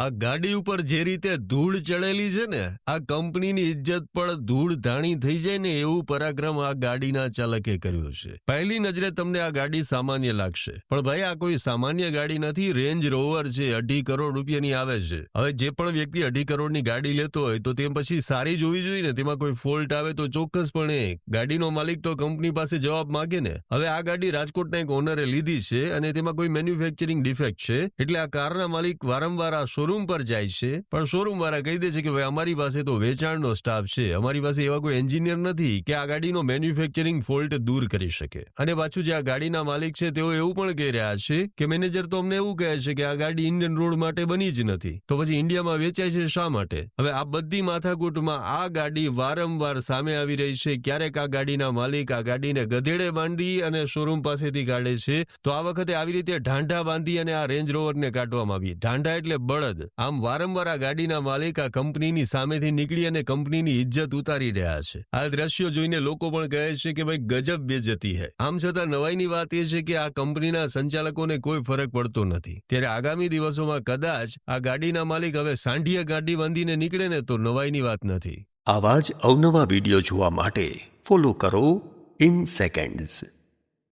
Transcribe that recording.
આ ગાડી ઉપર જે રીતે ધૂળ ચડેલી છે ને, આ કંપનીની ઇજ્જત પણ ધૂળ ધાણી થઈ જાય ને એવું પરાક્રમ આ ગાડીના ચાલકે કર્યું છે. પહેલી નજરે તમને આ ગાડી સામાન્ય લાગશે. પણ ભાઈ, આ કોઈ સામાન્ય ગાડી નથી, રેન્જ રોવર છે, અઢી કરોડ રૂપિયાની આવે છે. હવે જે પણ વ્યક્તિ અઢી કરોડની ગાડી લેતો હોય, તો તે પછી સારી જોવી જોઈએ ને, તેમાં કોઈ ફોલ્ટ આવે તો ચોક્કસપણે ગાડીનો માલિક તો કંપની પાસે જવાબ માગે ને. હવે આ ગાડી રાજકોટના એક ઓનરે લીધી છે અને તેમાં કોઈ મેન્યુફેક્ચરિંગ ડિફેક્ટ છે, એટલે આ કારના માલિક વારંવાર આ શોરૂમ પર જાય છે, પણ શોરૂમ વાળા કહી દે છે કે, ભાઈ, અમારી પાસે તો વેચાણનો સ્ટાફ છે, અમારી પાસે એવા કોઈ એન્જિનિયર નથી કે આ ગાડીનો મેન્યુફેક્ચરિંગ ફોલ્ટ દૂર કરી શકે. અને પાછું જે આ ગાડીના માલિક છે, તેઓ એવું પણ કહી રહ્યા છે કે મેનેજર તો અમને એવું કહે છે કે, આ ગાડી ઇન્ડિયન રોડ માટે બની જ નથી, તો પછી ઇન્ડિયામાં વેચાય છે શા માટે? હવે આ બધી માથાકૂટમાં આ ગાડી વારંવાર સામે આવી રહી છે, ક્યારેક આ ગાડીના માલિક આ ગાડીને ગધેડે બાંધી અને શોરૂમ પાસેથી કાઢે છે, તો આ વખતે આવી રીતે ઢાંઢા બાંધી અને આ રેન્જ રોવરને કાઢવામાં આવી. ઢાંઢા એટલે બળદ. આમ વારંવાર આ ગાડીના માલિક આ કંપનીની સામેથી નીકળી અને કંપનીની ઇજ્જત ઉતારી રહ્યા છે. આ દ્રશ્યો જોઈને લોકો પણ કહે છે કે ભાઈ ગજબ બેજતી હે. આમ છતાં નવાઈની વાત એ છે કે આ કંપનીના સંચાલકોને કોઈ ફરક પડતો નથી. ત્યારે આગામી દિવસોમાં કદાચ આ ગાડીના માલિક હવે સાંઢિયા ગાડી બાંધીને નીકળે ને તો નવાઈની વાત નથી. આવા જ અવનવા વીડિયો જોવા માટે ફોલો કરો ઇન સેકન્ડ્સ